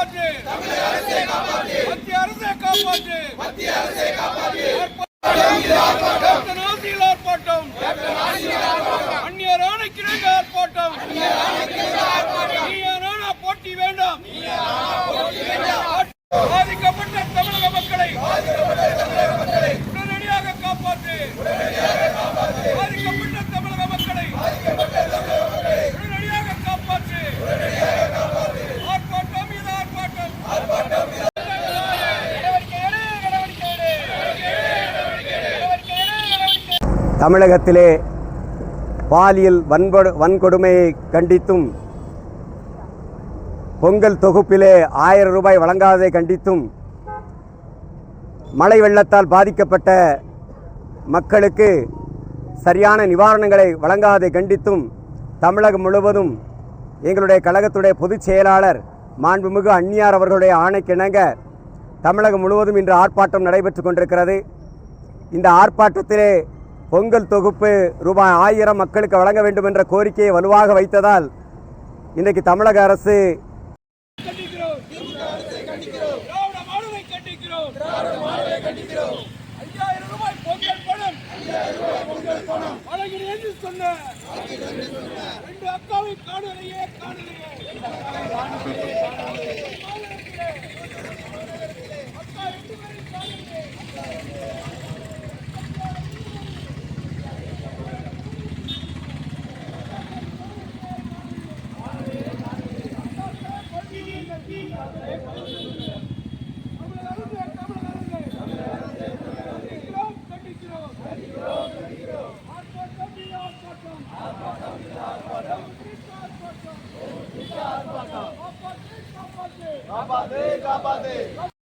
காப்பாற்று. தமிழக அரசை காப்பாற்று. மத்திய அரசை அந்நியரான கிழக்கு ஆர்ப்பாட்டம். தமிழகத்திலே பாலியல் வன்கொடு வன்கொடுமையை கண்டித்தும் பொங்கல் தொகுப்பிலே ஆயிரம் ரூபாய் வழங்காததை கண்டித்தும் மழை வெள்ளத்தால் பாதிக்கப்பட்ட மக்களுக்கு சரியான நிவாரணங்களை வழங்காதை கண்டித்தும் தமிழகம் முழுவதும் எங்களுடைய கழகத்துடைய பொதுச் செயலாளர் மாண்புமிகு அந்நியார் அவர்களுடைய ஆணைக்கிணங்க தமிழகம் முழுவதும் இன்று ஆர்ப்பாட்டம் நடைபெற்று கொண்டிருக்கிறது. இந்த ஆர்ப்பாட்டத்திலே பொங்கல் தொகுப்பு ரூபாய் ஆயிரம் மக்களுக்கு வழங்க வேண்டும் என்ற கோரிக்கையை வலுவாக வைத்ததால் இன்றைக்கு தமிழக அரசு கண்டிக்கிறோம் ஆர்ப்பாட்டம் காப்பாற்று காப்பாற்று காப்பாற்று